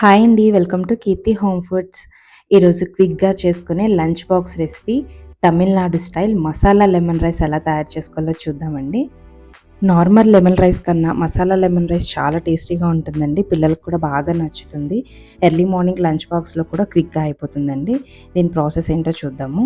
Hi అండి welcome to Keerthi home foods ఈరోజు క్విక్గా చేసుకునే lunch box recipe Tamil Nadu style masala lemon rice ఎలా తయారు చేసుకోవాలో చూద్దామండి. నార్మల్ లెమన్ రైస్ కన్నా మసాలా లెమన్ రైస్ చాలా టేస్టీగా ఉంటుందండి పిల్లలకు కూడా బాగా నచ్చుతుంది. ఎర్లీ మార్నింగ్ లంచ్ బాక్స్లో కూడా క్విక్గా అయిపోతుందండి. దీని ప్రాసెస్ ఏంటో చూద్దాము.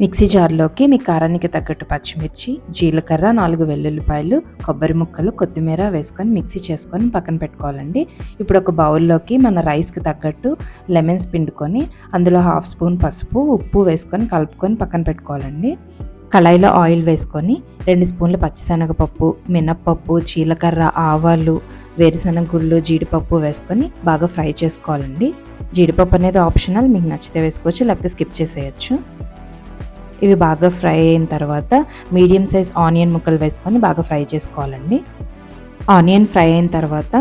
మిక్సీ జార్లోకి మీ కారానికి తగ్గట్టు పచ్చిమిర్చి జీలకర్ర నాలుగు వెల్లుల్లిపాయలు కొబ్బరి ముక్కలు కొత్తిమీర వేసుకొని మిక్సీ చేసుకొని పక్కన పెట్టుకోవాలండి. ఇప్పుడు ఒక బౌల్లోకి మన రైస్కి తగ్గట్టు లెమన్స్ పిండుకొని అందులో హాఫ్ స్పూన్ పసుపు ఉప్పు వేసుకొని కలుపుకొని పక్కన పెట్టుకోవాలండి. కళాయిలో ఆయిల్ వేసుకొని రెండు స్పూన్లు పచ్చిశనగపప్పు మినప్పప్పు జీలకర్ర ఆవాలు వేరుశనగ గుళ్ళు జీడిపప్పు వేసుకొని బాగా ఫ్రై చేసుకోవాలండి. జీడిపప్పు అనేది ఆప్షనల్ మీకు నచ్చితే వేసుకోవచ్చు లేకపోతే స్కిప్ చేసేయచ్చు. ఇవి బాగా ఫ్రై అయిన తర్వాత మీడియం సైజ్ ఆనియన్ ముక్కలు వేసుకొని బాగా ఫ్రై చేసుకోవాలండి. ఆనియన్ ఫ్రై అయిన తర్వాత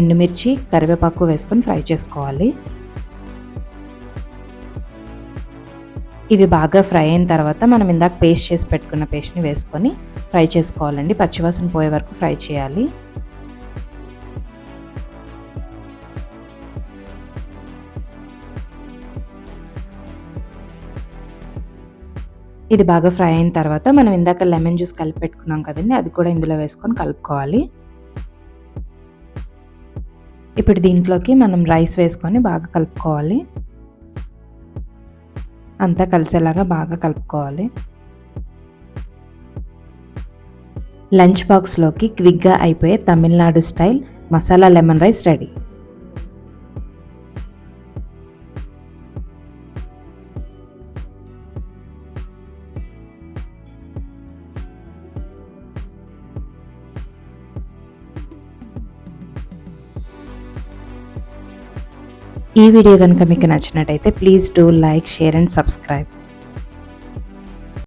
ఎండుమిర్చి కరివేపాకు వేసుకొని ఫ్రై చేసుకోవాలి. ఇవి బాగా ఫ్రై అయిన తర్వాత మనం ఇందాక పేస్ట్ చేసి పెట్టుకున్న పేస్ట్ని వేసుకొని ఫ్రై చేసుకోవాలండి. పచ్చివాసన పోయే వరకు ఫ్రై చేయాలి. ఇది బాగా ఫ్రై అయిన తర్వాత మనం ఇందాక లెమన్ జ్యూస్ కలిపి పెట్టుకున్నాం కదండి అది కూడా ఇందులో వేసుకొని కలుపుకోవాలి. ఇప్పుడు దీంట్లోకి మనం రైస్ వేసుకొని బాగా కలుపుకోవాలి. అంతా కలిసేలాగా బాగా కలుపుకోవాలి. లంచ్ బాక్స్లోకి క్విక్గా అయిపోయే Tamil Nadu style masala lemon rice ready. ఈ వీడియో కనుక మీకు నచ్చినట్టయితే please do like share and subscribe